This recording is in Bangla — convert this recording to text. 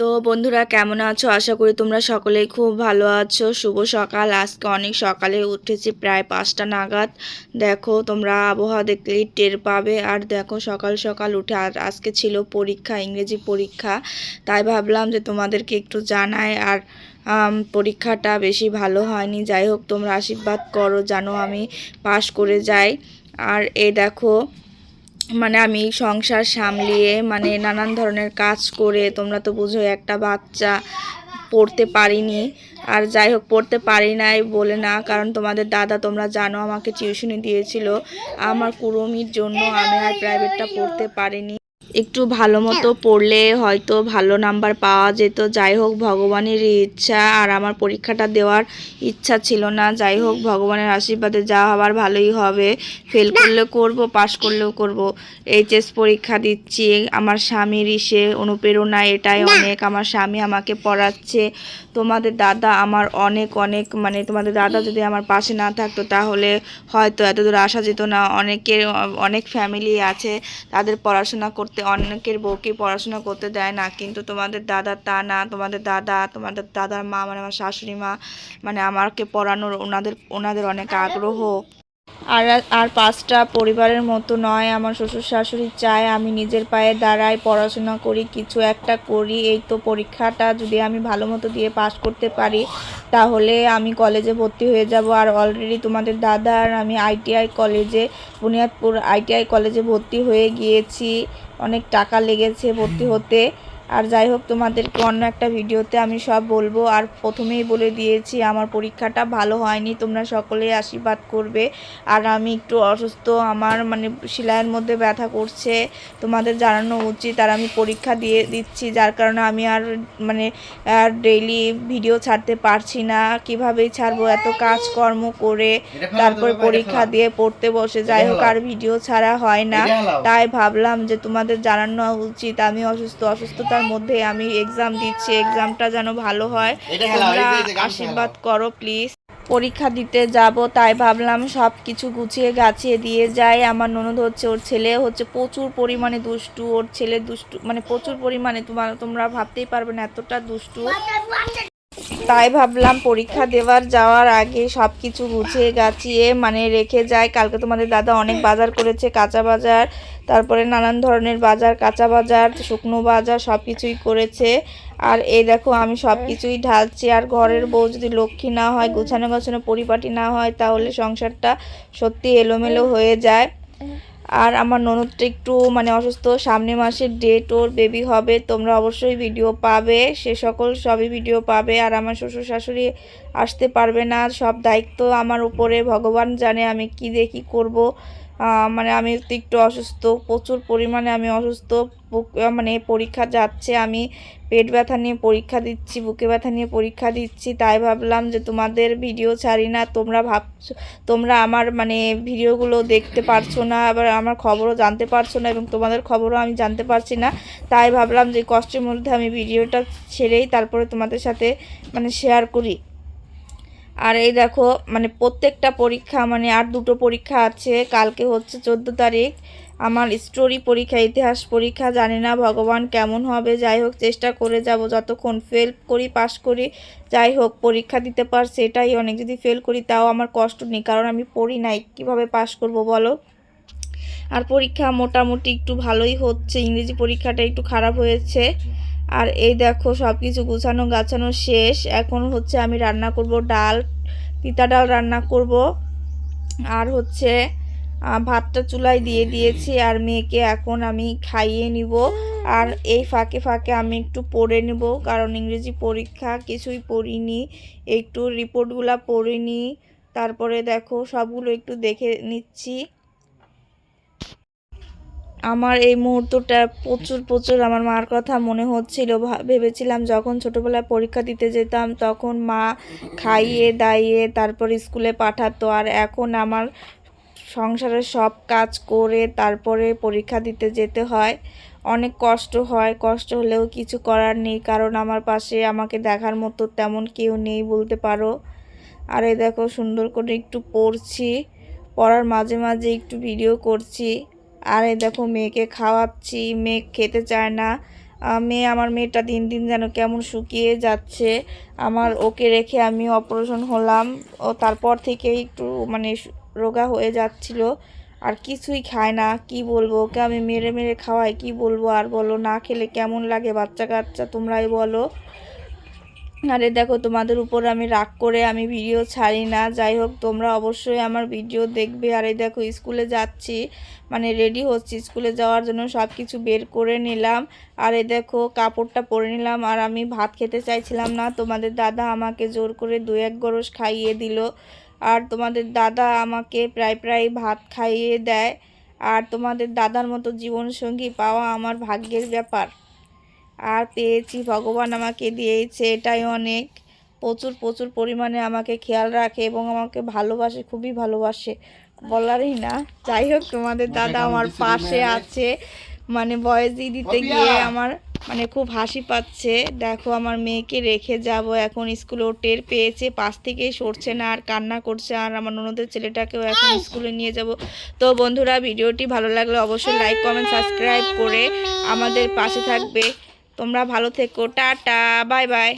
তো বন্ধুরা কেমন আছো? আশা করি তোমরা সকলেই খুব ভালো আছো। শুভ সকাল। আজকে অনেক সকালে উঠেছি প্রায় পাঁচটা নাগাদ। দেখো, তোমরা আবহাওয়া দেখলেই টের পাবে। আর দেখো, সকাল সকাল উঠে আর আজকে ছিল পরীক্ষা, ইংরেজি পরীক্ষা। তাই ভাবলাম যে তোমাদেরকে একটু জানাই। আর পরীক্ষাটা বেশি ভালো হয়নি। যাই হোক, তোমরা আশীর্বাদ করো, জানো আমি পাশ করে যাই। আর এ দেখো মানে আমি সংসার সামলিয়ে মানে নানান ধরনের কাজ করে, তোমরা তো বুঝো একটা বাচ্চা পড়তে পারিনি। আর যাই হোক, পড়তে পারি নাই বলে না, কারণ তোমাদের দাদা তোমরা জানো আমাকে টিউশনি দিয়েছিল। আমার কুরমির জন্য আমি আর প্রাইভেটটা পড়তে পারিনি। একটু ভালো মতো পড়লে হয়তো ভালো নাম্বার পাওয়া যেত। যাই হোক ভগবানের ইচ্ছা আর আমার পরীক্ষাটা দেওয়ার ইচ্ছা ছিল না। যাই হোক ভগবানের আশীর্বাদে যা হবার ভালোই হবে। ফেল করলেও করব পাশ করলেও করব। এইচএস পরীক্ষা দিচ্ছি আমার স্বামীর ইসে অনুপ্রেরণা এটাই অনেক। আমার স্বামী আমাকে পড়াচ্ছে। তোমাদের দাদা আমার অনেক অনেক মানে তোমাদের দাদা যদি আমার পাশে না থাকতো তাহলে হয়তো এত দূর আসা যেত না। অনেকের অনেক ফ্যামিলি আছে তাদের পড়াশোনা করতে অনেকের বউকে পড়াশোনা করতে দেয় না। কিন্তু তোমাদের দাদা তা না, তোমাদের দাদা, তোমাদের দাদার মা মানে আমার শাশুড়ি মা মানে আমাকে পড়ানোর ওনাদের ওনাদের অনেক আগ্রহ। আর আর পাঁচটা পরিবারের মতো নয়, আমার শ্বশুর শাশুড়ি চায় আমি নিজের পায়ে দাঁড়াই, পড়াশোনা করি, কিছু একটা করি। এই তো পরীক্ষাটা যদি আমি ভালো মতো দিয়ে পাশ করতে পারি, তাহলে আমি কলেজে ভর্তি হয়ে যাব। আর অলরেডি তোমাদের দাদা আর আমি আইটিআই কলেজে, বুনিয়াদপুর আইটিআই কলেজে ভর্তি হয়ে গিয়েছি। অনেক টাকা লেগেছে ভর্তি হতে। আর যাই হোক তোমাদেরকে অন্য একটা ভিডিওতে আমি সব বলব। আর প্রথমেই বলে দিয়েছি আমার পরীক্ষাটা ভালো হয়নি তোমরা সকলেই আশীর্বাদ করবে। আর আমি একটু অসুস্থ আমার মানে সেলাইয়ের মধ্যে ব্যথা করছে তোমাদের জানানো উচিত। আর আমি পরীক্ষা দিয়ে দিচ্ছি যার কারণে আমি আর মানে আর ডেইলি ভিডিও ছাড়তে পারছি না। কিভাবেই ছাড়বো? এত কাজকর্ম করে তারপর পরীক্ষা দিয়ে পড়তে বসে। যাই হোক আর ভিডিও ছাড়া হয় না। তাই ভাবলাম যে তোমাদের জানানো উচিত আমি অসুস্থ অসুস্থতার মধ্যে আমি এক্সাম দিচ্ছি এক্সামটা যেন ভালো হয়। তোমরা আশীর্বাদ করো প্লিজ পরীক্ষা দিতে যাব তাই ভাবলাম সব কিছু গুছিয়ে গাছিয়ে দিয়ে যায় আমার ননদ হচ্ছে ওর ছেলে হচ্ছে প্রচুর পরিমাণে দুষ্টু ওর ছেলে দুষ্টু মানে প্রচুর পরিমাণে তোমার তোমরা ভাবতেই পারবে না এতটা দুষ্টু। তাই ভাবলাম পরীক্ষা দেওয়ার যাওয়ার আগে সব কিছু গুছিয়ে গাছিয়ে মানে রেখে যায় কালকে তোমাদের দাদা অনেক বাজার করেছে, কাঁচা বাজার, তারপরে নানান ধরনের বাজার, কাঁচা বাজার, শুকনো বাজার সব কিছুই করেছে। আর এই দেখো, আমি সব কিছুই ঢালছি। আর ঘরের বউ যদি লক্ষ্মী না হয় গোছানো গোছানো পরিপাটি না হয়, তাহলে সংসারটা সত্যি এলোমেলো হয়ে যায়। আর আমার ননদটা একটু মানে অসুস্থ, সামনে মাসের ডেট ওর বেবি হবে, তোমরা অবশ্যই ভিডিও পাবে, সে সকল সবই ভিডিও পাবে, আর আমার শ্বশুর শাশুড়ি আসতে পারবে না, সব দায়িত্ব আমার উপরে, ভগবান জানে আমি কি দেখি করব। মানে আমি একটু অসুস্থ, প্রচুর পরিমাণে আমি অসুস্থ মানে পরীক্ষা যাচ্ছে, আমি পেট ব্যথা নিয়ে পরীক্ষা দিচ্ছি, বুকে ব্যথা নিয়ে পরীক্ষা দিচ্ছি, তাই ভাবলাম যে তোমাদের ভিডিও ছাড়ি না, তোমরা ভাবছ, তোমরা আমার মানে ভিডিওগুলো দেখতে পারছ না, আবার আমার খবরও জানতে পারছ না এবং তোমাদের খবরও আমি জানতে পারছি না, তাই ভাবলাম যে কষ্টের মধ্যে আমি ভিডিওটা ছেড়েই তারপরে তোমাদের সাথে মানে শেয়ার করি। আর এই দেখো মানে প্রত্যেকটা পরীক্ষা মানে আর দুটো পরীক্ষা আছে। কালকে হচ্ছে চোদ্দ তারিখ। আমার স্টোরি পরীক্ষা, ইতিহাস পরীক্ষা, জানি না ভগবান কেমন হবে। যাই হোক, চেষ্টা করে যাব। যতক্ষণ ফেল করি পাশ করি, যাই হোক, পরীক্ষা দিতে পারছি এটাই অনেক। যদি ফেল করি, তাও আমার কষ্ট নেই, কারণ আমি পড়ি নাই। কীভাবে পাশ করব বলো? আর পরীক্ষা মোটামুটি একটু ভালোই হচ্ছে। ইংরেজি পরীক্ষাটা একটু খারাপ হয়েছে। আর এই দেখো সব কিছু গুছানো গাছানো শেষ। এখন হচ্ছে আমি রান্না করব ডাল, তিতা ডাল রান্না করব। আর হচ্ছে ভাতটা চুলায় দিয়ে দিয়েছি আর মেয়েকে এখন আমি খাইয়ে নিব। আর এই ফাঁকে ফাঁকে আমি একটু পড়ে নেব কারণ ইংরেজি পরীক্ষা, কিছুই পড়িনি। একটু রিপোর্টগুলো পড়িনি। তারপরে দেখো সবগুলো একটু দেখে নিচ্ছি। আমার এই মুহূর্তটা প্রচুর প্রচুর আমার মার কথা মনে হচ্ছিল। ভেবেছিলাম যখন ছোটোবেলায় পরীক্ষা দিতে যেতাম তখন মা খাইয়ে, দাইয়ে তারপর স্কুলে পাঠাতো। আর এখন আমার সংসারের সব কাজ করে তারপরে পরীক্ষা দিতে যেতে হয়। অনেক কষ্ট হয়, কষ্ট হলেও কিছু করার নেই। কারণ আমার পাশে আমাকে দেখার মতো তেমন কেউ নেই বলতে পারো। আর এই দেখো সুন্দর করে একটু পড়ছি, পড়ার মাঝে মাঝে একটু ভিডিও করছি। আর এই দেখো মেয়েকে খাওয়াচ্ছি, মেয়ে খেতে চায় না। মেয়ে আমার মেয়েটা দিন দিন যেন কেমন শুকিয়ে যাচ্ছে। আমার ওকে রেখে আমি অপারেশন হলাম। ও তারপর থেকে একটু মানে রোগা হয়ে যাচ্ছিল। আর কিছুই খায় না, কি বলব? ওকে আমি মেরে মেরে খাওয়াই, কি বলব আর বলো? না খেলে কেমন লাগে বাচ্চা কাচ্চা তোমরাই বলো। আরে দেখো, তোমাদের উপর আমি রাগ করে আমি ভিডিও ছাড়ি না। যাই হোক, তোমরা অবশ্যই আমার ভিডিও দেখবে। আর এই দেখো, স্কুলে যাচ্ছি মানে রেডি হচ্ছি। স্কুলে যাওয়ার জন্য সব কিছু বের করে নিলাম। আর এই দেখো, কাপড়টা পরে নিলাম। আর আমি ভাত খেতে চাইছিলাম না। তোমাদের দাদা আমাকে জোর করে দু এক গরস খাইয়ে দিল। আর তোমাদের দাদা আমাকে প্রায় প্রায় ভাত খাইয়ে দেয়। আর তোমাদের দাদার মতো জীবনসঙ্গী পাওয়া আমার ভাগ্যের ব্যাপার। আর পেয়েছি ভগবান আমাকে দিয়েছে এটাই অনেক। প্রচুর প্রচুর পরিমাণে আমাকে খেয়াল রাখে এবং আমাকে ভালোবাসে খুবই ভালোবাসে। বলারই না। যাই হোক তোমাদের দাদা আমার পাশে আছে। মানে বয়স দিয়ে দিতে গিয়ে আমার মানে খুব হাসি পাচ্ছে। দেখো আমার মেয়েকে রেখে যাব। এখন স্কুলে ও টের পেয়েছে পাশ থেকেই সরছে না আর কান্না করছে। আর আমার ননদের ছেলেটাকেও এখন স্কুলে নিয়ে যাব। তো বন্ধুরা ভিডিওটি ভালো লাগলে অবশ্যই লাইক কমেন্ট সাবস্ক্রাইব করে আমাদের পাশে থাকবে। তোমরা ভালো থেকো টাটা বাই বাই।